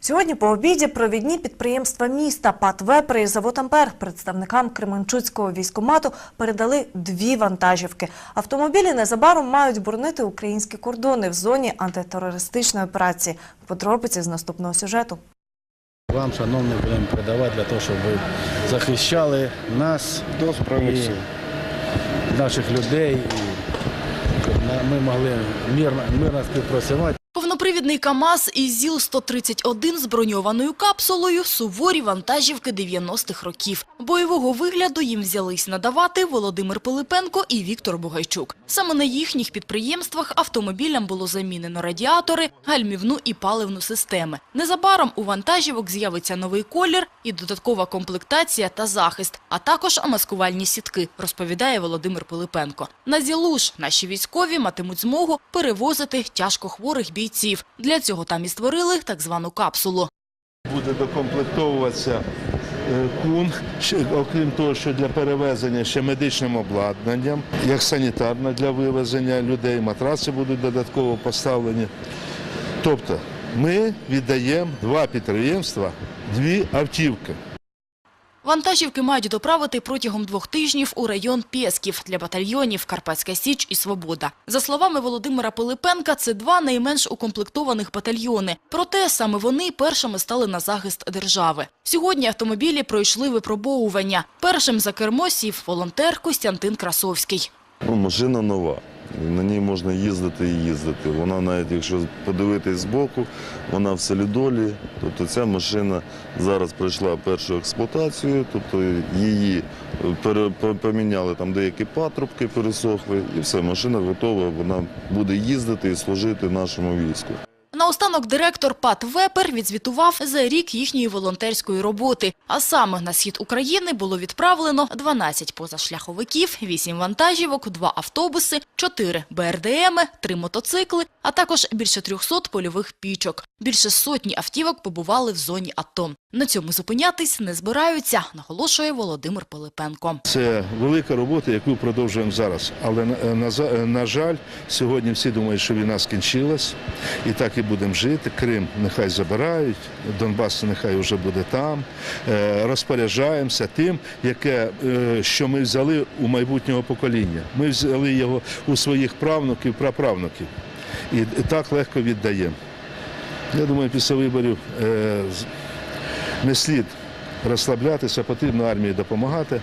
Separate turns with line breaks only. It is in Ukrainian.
Сьогодні по обіді провідні підприємства міста ПАТ «Вепри» і завод «Ампер» представникам Кременчуцького військомату передали дві вантажівки. Автомобілі незабаром мають боронити українські кордони в зоні антитерористичної операції. Подробиці з наступного сюжету.
Вам, шановні, будемо передавати для того, щоб ви захищали нас
До
і наших людей, і щоб ми могли мирно, мирно співпрацювати.
Повнопривідний КАМАЗ із ЗІЛ-131 з броньованою капсулою – суворі вантажівки 90-х років. Бойового вигляду їм взялись надавати Володимир Пилипенко і Віктор Бугайчук. Саме на їхніх підприємствах автомобілям було замінено радіатори, гальмівну і паливну системи. Незабаром у вантажівок з'явиться новий колір і додаткова комплектація та захист, а також маскувальні сітки, розповідає Володимир Пилипенко. На ЗІЛУШ наші військові матимуть змогу перевозити тяжкохворих бійців. Для цього там і створили так звану капсулу.
Буде докомплектовуватися е, кун, окрім того, що для перевезення ще медичним обладнанням, як санітарна для вивезення людей, матраси будуть додатково поставлені. Тобто ми віддаємо два підприємства, дві автівки.
Вантажівки мають доправити протягом двох тижнів у район Пєсків для батальйонів Карпатська Січ і Свобода. За словами Володимира Пилипенка, це два найменш укомплектованих батальйони. Проте саме вони першими стали на захист держави. Сьогодні автомобілі пройшли випробовування. Першим за кермо сів волонтер Костянтин Красовський.
Ну, машина нова. На ній можна їздити і їздити. Вона навіть якщо подивитись збоку, вона в солідолі. Тобто ця машина зараз пройшла першу експлуатацію, тобто її поміняли там деякі патрубки, пересохли, і все, машина готова, вона буде їздити і служити нашому війську.
Наостанок директор ПАТ «Вепер» відзвітував за рік їхньої волонтерської роботи. А саме на схід України було відправлено 12 позашляховиків, 8 вантажівок, 2 автобуси, 4 БРДМи, 3 мотоцикли, а також більше 300 польових пічок. Більше сотні автівок побували в зоні АТО. На цьому зупинятись не збираються, наголошує Володимир Пилипенко.
Це велика робота, яку продовжуємо зараз. Але на, на, за- на жаль, сьогодні всі думають, що війна скінчилась, і так і будемо жити. Крим нехай забирають, Донбас нехай вже буде там. Е, розпоряджаємося тим, яке, е, що ми взяли у майбутнього покоління. Ми взяли його у своїх правнуків, праправнуків. І так легко віддаємо. Я думаю, після виборів е, не слід розслаблятися, потрібно армії допомагати.